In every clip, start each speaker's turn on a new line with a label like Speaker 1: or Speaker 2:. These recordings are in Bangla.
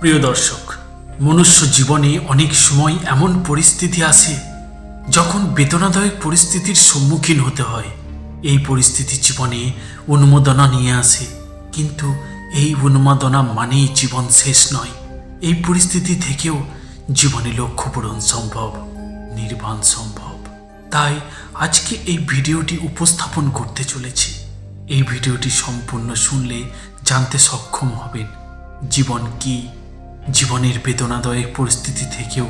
Speaker 1: প্রিয় দর্শক, মনুষ্য জীবনে অনেক সময় এমন পরিস্থিতি আসে যখন বেদনাদায়ক পরিস্থিতির সম্মুখীন হতে হয়। এই পরিস্থিতি জীবনে উন্মোদনা নিয়ে আসে, কিন্তু এই উন্মাদনা মানেই জীবন শেষ নয়। এই পরিস্থিতি থেকেও জীবনে লক্ষ্য পূরণ সম্ভব, নির্বাণ সম্ভব। তাই আজকে এই ভিডিওটি উপস্থাপন করতে চলেছি। এই ভিডিওটি সম্পূর্ণ শুনলে জানতে সক্ষম হবেন জীবন কি জীবনের বেদনাদায়ক পরিস্থিতি থেকেও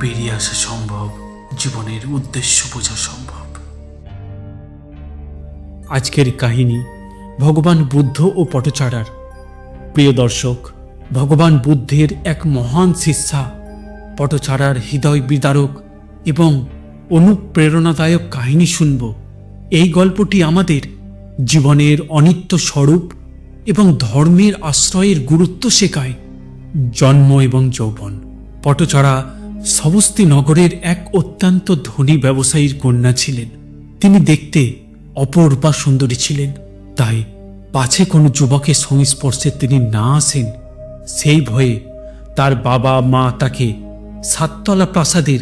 Speaker 1: বেরিয়ে আসা সম্ভব, জীবনের উদ্দেশ্য বোঝা সম্ভব।
Speaker 2: আজকের কাহিনী ভগবান বুদ্ধ ও পটচারার। প্রিয় দর্শক, ভগবান বুদ্ধের এক মহান শিষ্যা, পটচারার হৃদয় বিদারক এবং অনুপ্রেরণাদায়ক কাহিনী শুনব। এই গল্পটি আমাদের জীবনের অনিত্য স্বরূপ এবং ধর্মের আশ্রয়ের গুরুত্ব শেখায়। জন্ম এবং যৌবন। পটচড়া সমস্তি নগরের এক অত্যন্ত ধনী ব্যবসায়ীর কন্যা ছিলেন। তিনি দেখতে অপরূপা সুন্দরী ছিলেন, তাই পাছে কোনো যুবকের সংস্পর্শে তিনি না আসেন। সেই ভয়ে তার বাবা, মা তাকে সাততলা প্রাসাদের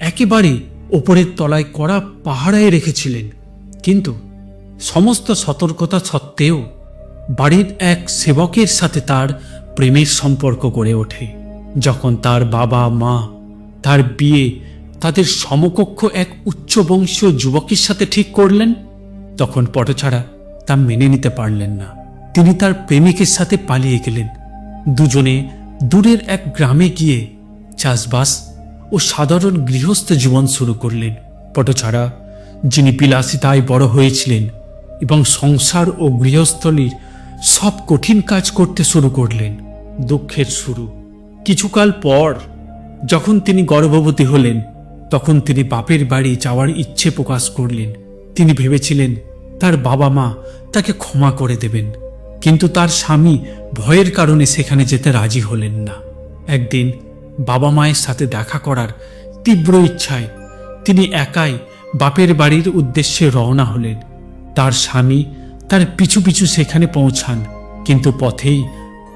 Speaker 2: একেবারে ওপরের তলায় কড়া পাহারায় রেখেছিলেন। কিন্তু সমস্ত সতর্কতা সত্ত্বেও বাড়ির এক সেবকের সাথে তার প্রেমের সম্পর্ক গড়ে ওঠে। যখন তার বাবা, মা, তার বিয়ে তাদের সমকক্ষ এক উচ্চবংশীয় যুবকের সাথে ঠিক করলেন, তখন পটছাড়া তা মেনে নিতে পারলেন না। তিনি তার প্রেমিকের সাথে পালিয়ে গেলেন। দুজনে দূরের এক গ্রামে গিয়ে চাষবাস ও সাধারণ গৃহস্থ জীবন শুরু করলেন। পটছাড়া, যিনি বিলাসিতায় বড় হয়েছিলেন এবং সংসার ও গৃহস্থলীর সব কঠিন কাজ করতে শুরু করলেন, দুঃখের শুরু। কিছুকাল পর যখন তিনি গর্ভবতী হলেন, তখন তিনি বাপের বাড়ি যাওয়ার ইচ্ছে প্রকাশ করলেন। তিনি ভেবেছিলেন, তার বাবা মা তাকে ক্ষমা করে দেবেন। কিন্তু তার স্বামী ভয়ের কারণে সেখানে যেতে রাজি হলেন না। একদিন বাবা মায়ের সাথে দেখা করার তীব্র ইচ্ছায় তিনি একাই বাপের বাড়ির উদ্দেশ্যে রওনা হলেন। তার স্বামী তার পিছু পিছু সেখানে পৌঁছান, কিন্তু পথেই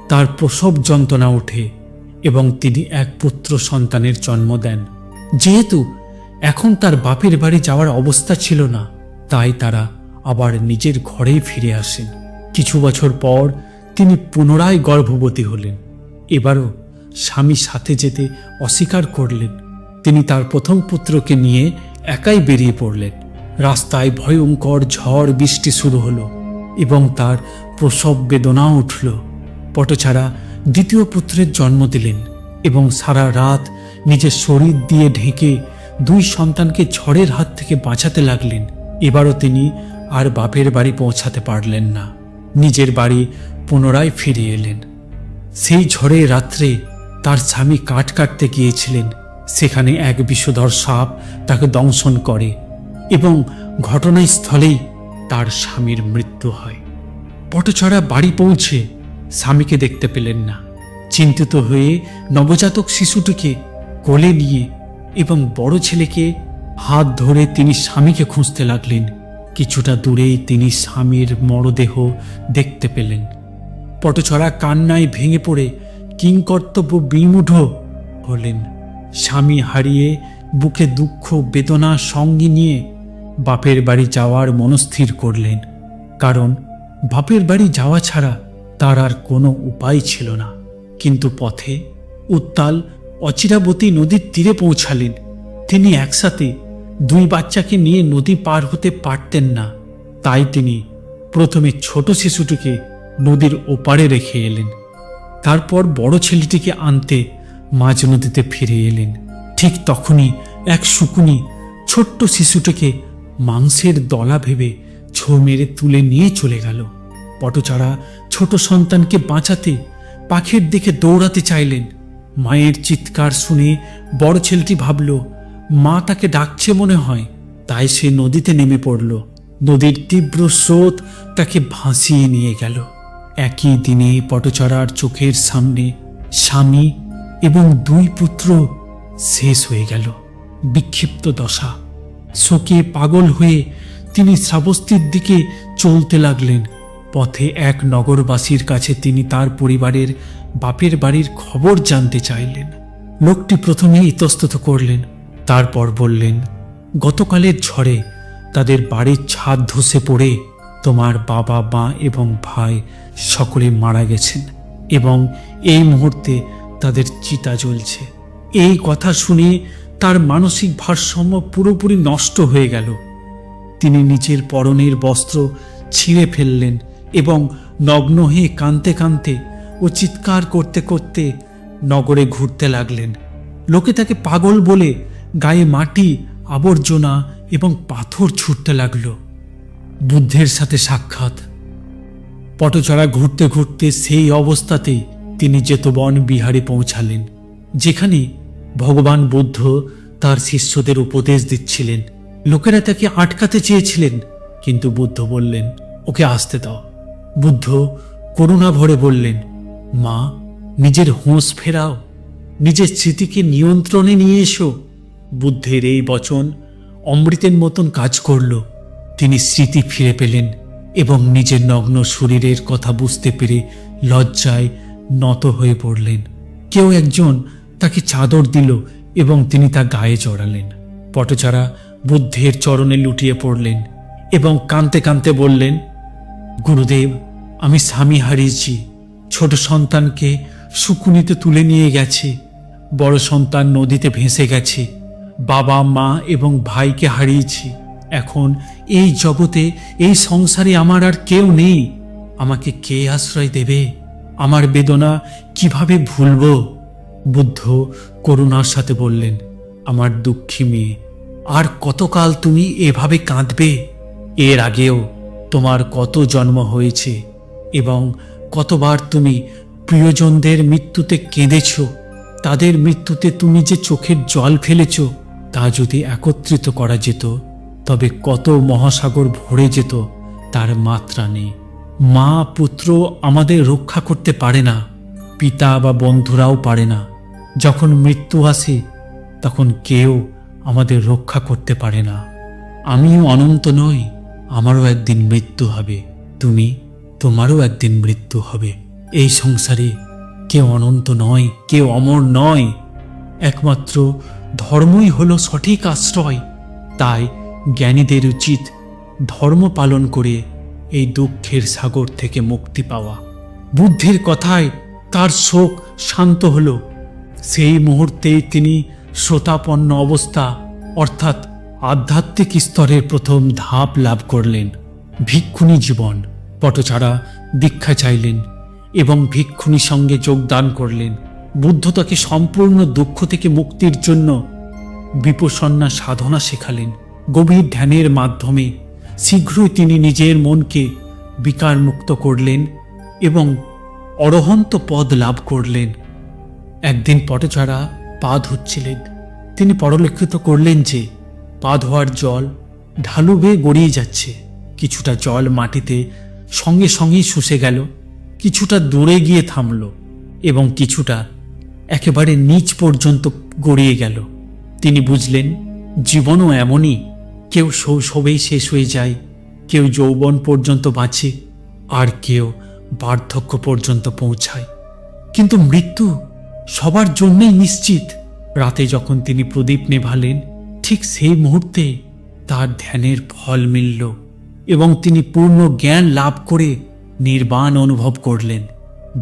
Speaker 2: তার প্রসব যন্ত্রণা ওঠে এবং তিনি এক পুত্র সন্তানের জন্ম দেন। যেহেতু এখন তার বাপের বাড়ি যাওয়ার অবস্থা ছিল না, তাই তারা আবার নিজের ঘরেই ফিরে আসেন। কিছু বছর পর তিনি পুনরায় গর্ভবতী হলেন। এবারও স্বামী সাথে যেতে অস্বীকার করলেন। তিনি তার প্রথম পুত্রকে নিয়ে একাই বেরিয়ে পড়লেন। রাস্তায় ভয়ঙ্কর ঝড় বৃষ্টি শুরু হলো। এবং তার প্রসব বেদনা উঠল। পটছাড়া দ্বিতীয় পুত্রের জন্ম দিলেন এবং সারা রাত নিজের শরীর দিয়ে ঢেকে দুই সন্তানকে ঝড়ের হাত থেকে বাঁচাতে লাগলেন। এবারও তিনি আর বাপের বাড়ি পৌঁছাতে পারলেন না। নিজের বাড়ি পুনরায় ফিরে এলেন। সেই ঝড়ে রাত্রে তার স্বামী কাঠ কাটতে গিয়েছিলেন। সেখানে এক বিষধর সাপ তাকে দংশন করে এবং ঘটনাস্থলেই তার স্বামীর মৃত্যু হয়। পটছড়া বাড়ি পৌঁছে স্বামীকে দেখতে পেলেন না। চিন্তিত হয়ে নবজাতক শিশুটিকে কোলে নিয়ে এবং বড় ছেলেকে হাত ধরে তিনি স্বামীকে খুঁজতে লাগলেন। কিছুটা দূরেই তিনি স্বামীর মরদেহ দেখতে পেলেন। পটছড়া কান্নায় ভেঙে পড়ে কিংকর্তব্য বিমূঢ় হলেন। স্বামী হারিয়ে বুকে দুঃখ, বেদনা, সঙ্গে নিয়ে বাপের বাড়ি যাওয়ার মনস্থির করলেন, কারণ বাপের বাড়ি যাওয়া ছাড়া তার আর কোনো উপায় ছিল না। কিন্তু পথে উত্তাল অচিরাবতী নদীর তীরে পৌঁছালেন। তিনি একসাথে দুই বাচ্চাকে নিয়ে নদী পার হতে পারতেন না। তাই তিনি প্রথমে ছোট শিশুটিকে নদীর ওপারে রেখে এলেন। তারপর বড় ছেলেটিকে আনতে মাঝ নদীতে ফিরে এলেন। ঠিক তখনই এক শুকুনি ছোট্ট শিশুটিকে মাংসের দলা ভেবে ছো মেরে তুলে নিয়ে চলে গেল। পটচারা ছোট সন্তানকে বাঁচাতে পাখির দিকে দৌড়াতে চাইলেন। মায়ের চিৎকার শুনে বড় ছেলেটি ভাবল, মা তাকে ডাকছে মনে হয়। তাই সে নদীতে নেমে পড়ল। নদীর তীব্র স্রোত তাকে ভাসিয়ে নিয়ে গেল। একই দিনে পটচড়ার চোখের সামনে স্বামী এবং দুই পুত্র শেষ হয়ে গেল। বিক্ষিপ্ত দশা। শোকে পাগল হয়ে তিনি শ্রাবস্তির দিকে চলতে লাগলেন। পথে এক নগরবাসীর কাছে তিনি তার পরিবারের বাপের বাড়ির খবর জানতে চাইলেন। লোকটি প্রথমে ইতস্তত করলেন, তারপর বললেন, গতকালের ঝড়ে তাদের বাড়ির ছাদ ধসে পড়ে তোমার বাবা, মা এবং ভাই সকলে মারা গেছেন এবং এই মুহূর্তে তাদের চিতা জ্বলছে। এই কথা শুনে তার মানসিক ভারসাম্য পুরোপুরি নষ্ট হয়ে গেল। তিনি নিজের পরনের বস্ত্র ছিঁড়ে ফেললেন এবং নগ্ন হয়ে কাঁদতে কাঁদতে ও চিৎকার করতে করতে নগরে ঘুরতে লাগলেন। লোকে তাকে পাগল বলে গায়ে মাটি, আবর্জনা এবং পাথর ছুটতে লাগল। বুদ্ধের সাথে সাক্ষাৎ। পটচড়া ঘুরতে ঘুরতে সেই অবস্থাতেই তিনি যেতবন বিহারে পৌঁছালেন, যেখানে ভগবান বুদ্ধ তার শিষ্যদের উপদেশ দিচ্ছিলেন। লোকেরা তাকে আটকাতে চেয়েছিলেন, কিন্তু বুদ্ধ বললেন, ওকে আসতে দাও। বুদ্ধ করুণা ভরে বললেন, মা, নিজের হোঁশ ফেরাও, নিজের স্মৃতিকে নিয়ন্ত্রণে নিয়ে এসো। বুদ্ধের এই বচন অমৃতের মতন কাজ করল। তিনি স্মৃতি ফিরে পেলেন এবং নিজের নগ্ন শরীরের কথা বুঝতে পেরে লজ্জায় নত হয়ে পড়লেন। কেউ একজন তাকে চাদর দিল এবং তিনি তা গায়ে চড়ালেন পটচারা বুদ্ধের চরণে লুটিয়ে পড়লেন এবং কাঁদতে কাঁদতে বললেন, গুরুদেব, আমি স্বামী হারিয়েছি। ছোট সন্তানকে শুকুনিতে তুলে নিয়ে গেছে। বড় সন্তান নদীতে ভেসে গেছে। বাবা, মা এবং ভাইকে হারিয়েছি। এখন এই জগতে এই সংসারে আমার আর কেউ নেই। আমাকে কে আশ্রয় দেবে? আমার বেদনা কীভাবে ভুলবো? বুদ্ধ করুণার সাথে বললেন, আমার দুঃখী মেয়ে, আর কতকাল তুমি এভাবে কাঁদবে? এর আগেও তোমার কত জন্ম হয়েছে এবং কতবার তুমি প্রিয়জনদের মৃত্যুতে কেঁদেছ, তাদের মৃত্যুতে তুমি যে চোখের জল ফেলেছ, তা যদি একত্রিত করা যেত, তবে কত মহাসাগর ভরে যেত, তার মাত্রা নেই। মা, পুত্র আমাদের রক্ষা করতে পারে না, পিতা বা বন্ধুরাও পারে না। যখন মৃত্যু আসে, তখন কেউ আমাদের রক্ষা করতে পারে না। আমিও অনন্ত নই, আমারও একদিন মৃত্যু হবে। তুমি তোমারও একদিন মৃত্যু হবে। এই সংসারে কেউ অনন্ত নয়, কেউ অমর নয়। একমাত্র ধর্মই হলো সঠিক আশ্রয়। তাই জ্ঞানীদের উচিত ধর্ম পালন করে এই দুঃখের সাগর থেকে মুক্তি পাওয়া। বুদ্ধের কথায় তার শোক শান্ত হল। সেই মুহূর্তেই তিনি শ্রোতাপন্ন অবস্থা, অর্থাৎ আধ্যাত্মিক স্তরের প্রথম ধাপ লাভ করলেন। ভিক্ষুণী জীবন, পটচারা দীক্ষা চাইলেন এবং ভিক্ষুণী সঙ্গে যোগদান করলেন। বুদ্ধ তাকে সম্পূর্ণ দুঃখ থেকে মুক্তির জন্য বিপসন্না সাধনা শেখালেন। গভীর ধ্যানের মাধ্যমে শীঘ্রই তিনি নিজের মনকে বিকার মুক্ত করলেন এবং অরহন্ত পদ লাভ করলেন। একদিন পটচারা পা ধুচ্ছিলেন তিনি পরলক্ষিত করলেন যে পা ধোয়ার জল ঢালু বেয়ে গড়িয়ে যাচ্ছে। কিছুটা জল মাটিতে সঙ্গে সঙ্গেই শুষে গেল, কিছুটা দূরে গিয়ে থামল এবং কিছুটা একেবারে নিচ পর্যন্ত গড়িয়ে গেল। তিনি বুঝলেন, জীবনও এমনই, কেউ শৈশবেই শেষ হয়ে যায়, কেউ যৌবন পর্যন্ত বাঁচে, আর কেউ বার্ধক্য পর্যন্ত পৌঁছায়। কিন্তু মৃত্যু সবার জন্যই নিশ্চিত। রাতে যখন তিনি প্রদীপ নেভালেন, ঠিক সেই মুহূর্তে তার ধ্যানের ফল মিলল এবং তিনি পূর্ণ জ্ঞান লাভ করে নির্বাণ অনুভব করলেন।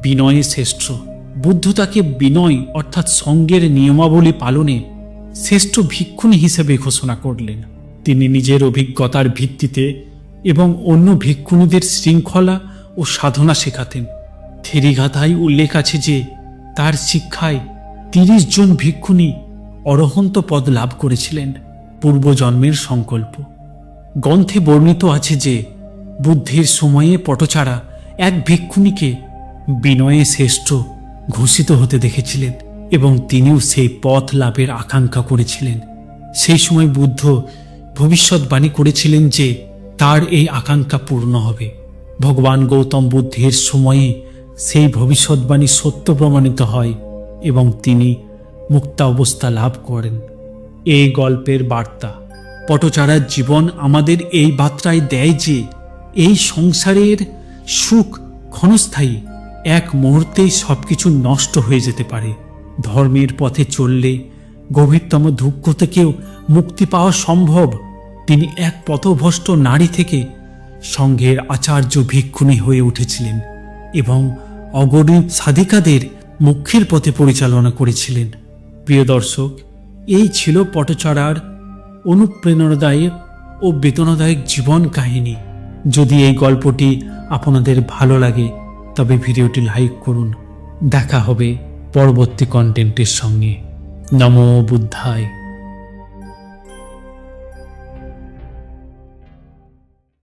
Speaker 2: বিনয়ে শ্রেষ্ঠ। বুদ্ধ তাকে বিনয় অর্থাৎ সঙ্গের নিয়মাবলী পালনে শ্রেষ্ঠ ভিক্ষুণী হিসেবে ঘোষণা করলেন। তিনি নিজের অভিজ্ঞতার ভিত্তিতে এবং অন্য ভিক্ষুণীদের শৃঙ্খলা ও সাধনা শেখাতেন। থেরিগাথায় উল্লেখ আছে যে তার শিক্ষায় তিরিশ জন ভিক্ষুণী অরহন্ত পদ লাভ করেছিলেন পূর্বজন্মের সংকল্প। গ্রন্থে বর্ণিত আছে যে, বুদ্ধের সময়ে পটচারা এক ভিক্ষুণীকে বিনয়ে শ্রেষ্ঠ ঘোষিত হতে দেখেছিলেন এবং তিনিও সেই পথ লাভের আকাঙ্ক্ষা করেছিলেন। সেই সময় বুদ্ধ ভবিষ্যৎবাণী করেছিলেন যে, তার এই আকাঙ্ক্ষা পূর্ণ হবে। ভগবান গৌতম বুদ্ধের সময়ে সেই ভবিষ্যৎবাণী সত্য প্রমাণিত হয় এবং তিনি মুক্তা অবস্থা লাভ করেন। এই গল্পের বার্তা, পটচারার জীবন আমাদের এই বার্তায় দেয় যে, এই সংসারের সুখ ক্ষণস্থায়ী এক মুহূর্তেই সবকিছু নষ্ট হয়ে যেতে পারে। ধর্মের পথে চললে গভীরতম দুঃখ থেকেও মুক্তি পাওয়া সম্ভব। তিনি এক পথভ্রষ্ট নারী থেকে সংঘের আচার্য ভিক্ষুণী হয়ে উঠেছিলেন এবং অগণিত সাধিকাদের মুখ্যের পথে পরিচালনা করেছিলেন। প্রিয় দর্শক, এই ছিল পটচড়ার অনুপ্রেরণাদায়ক ও বেদনাদায়ক জীবন কাহিনী। যদি এই গল্পটি আপনাদের ভালো লাগে, তবে ভিডিওটি লাইক করুন। দেখা হবে পরবর্তী কন্টেন্টের সঙ্গে। নমো বুদ্ধায়।